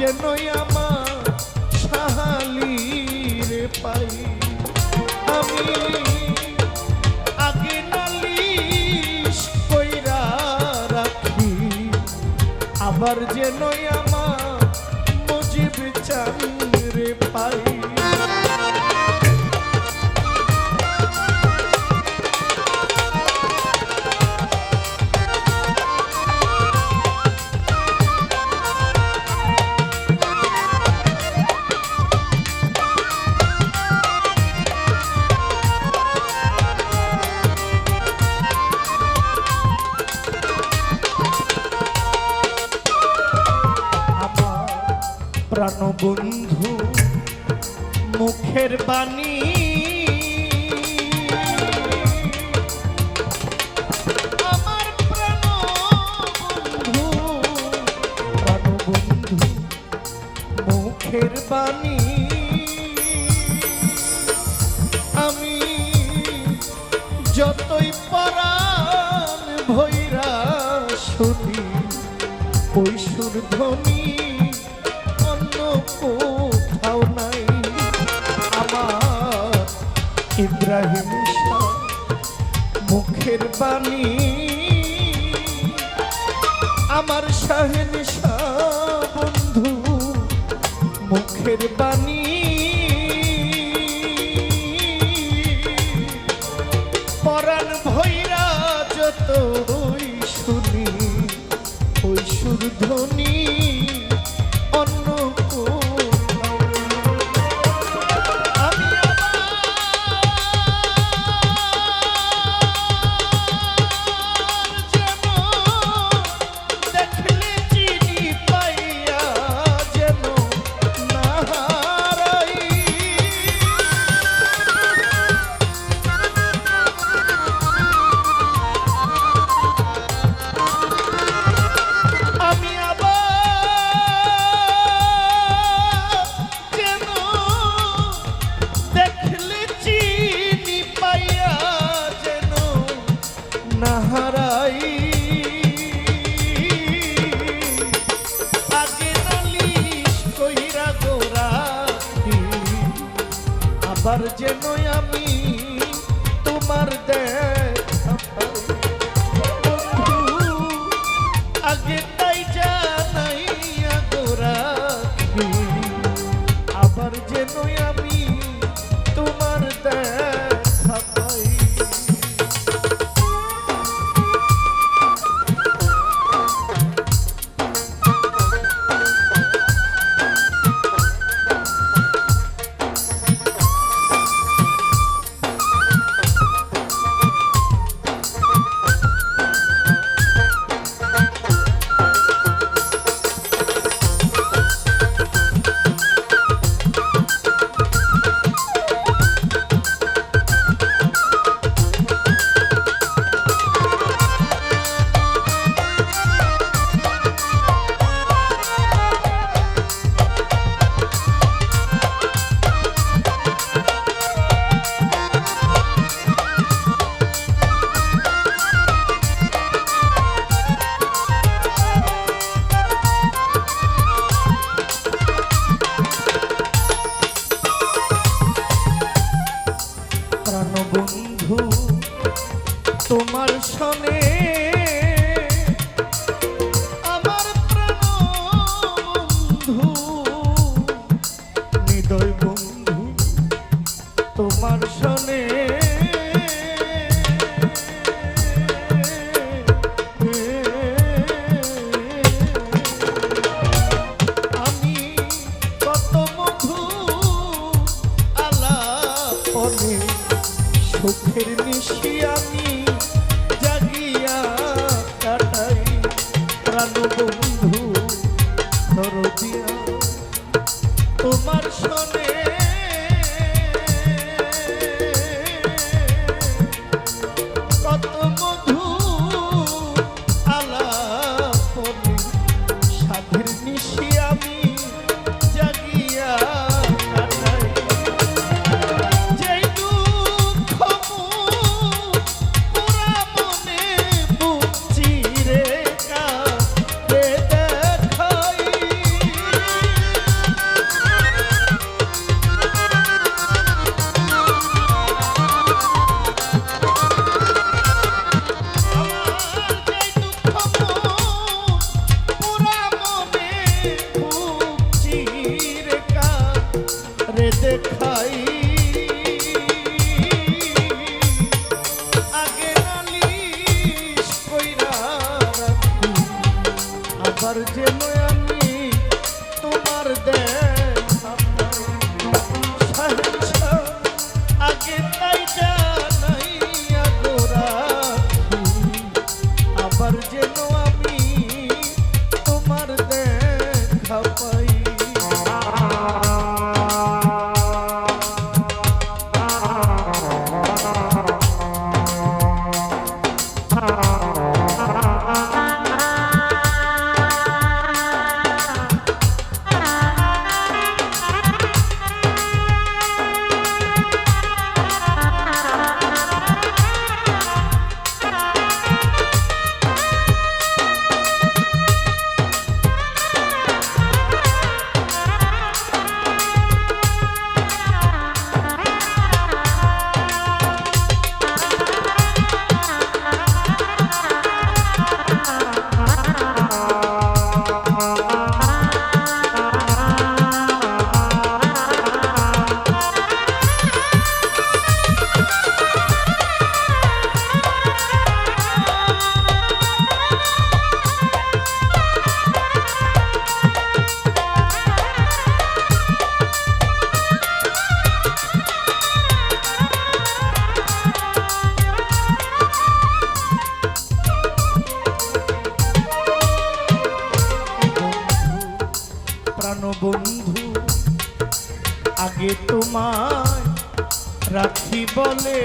যেন আমার সাহালির পাই আমি আগে নালিশ কইরা রাখি আবার যেন আমার প্রাণবন্ধু মুখের বাণী। আমার মুখের বাণী। আমি যতই পরাণ ভৈরা শুনি ওই অন্য বাণী। আমার শাহ বন্ধু মুখের বাণী আবার যেন আমি there. প্রাণবন্ধু আগে তোমায় রাখি বলে।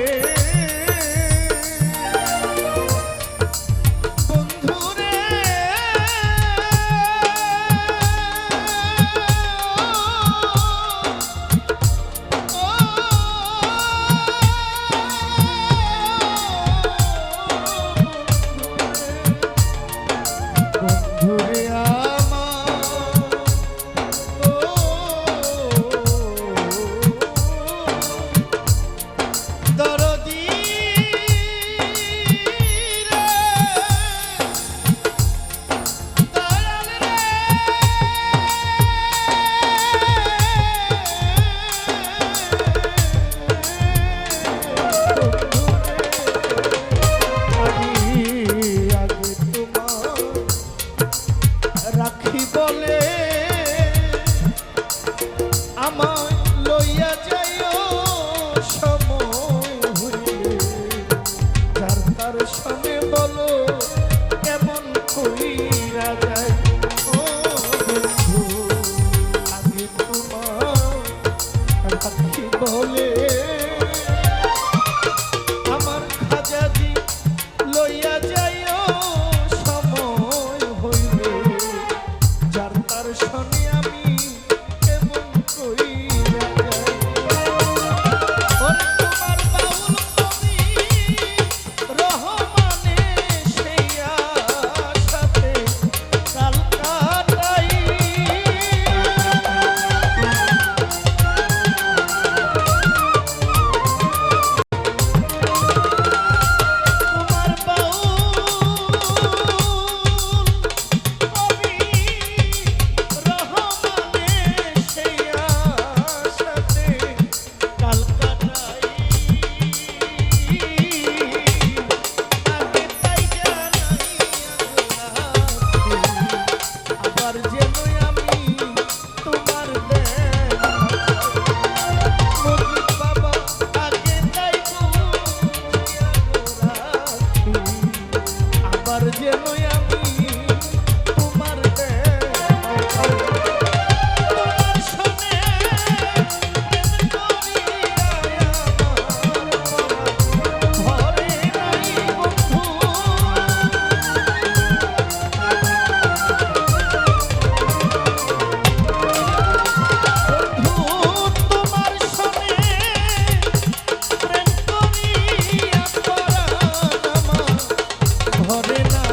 ধরে না।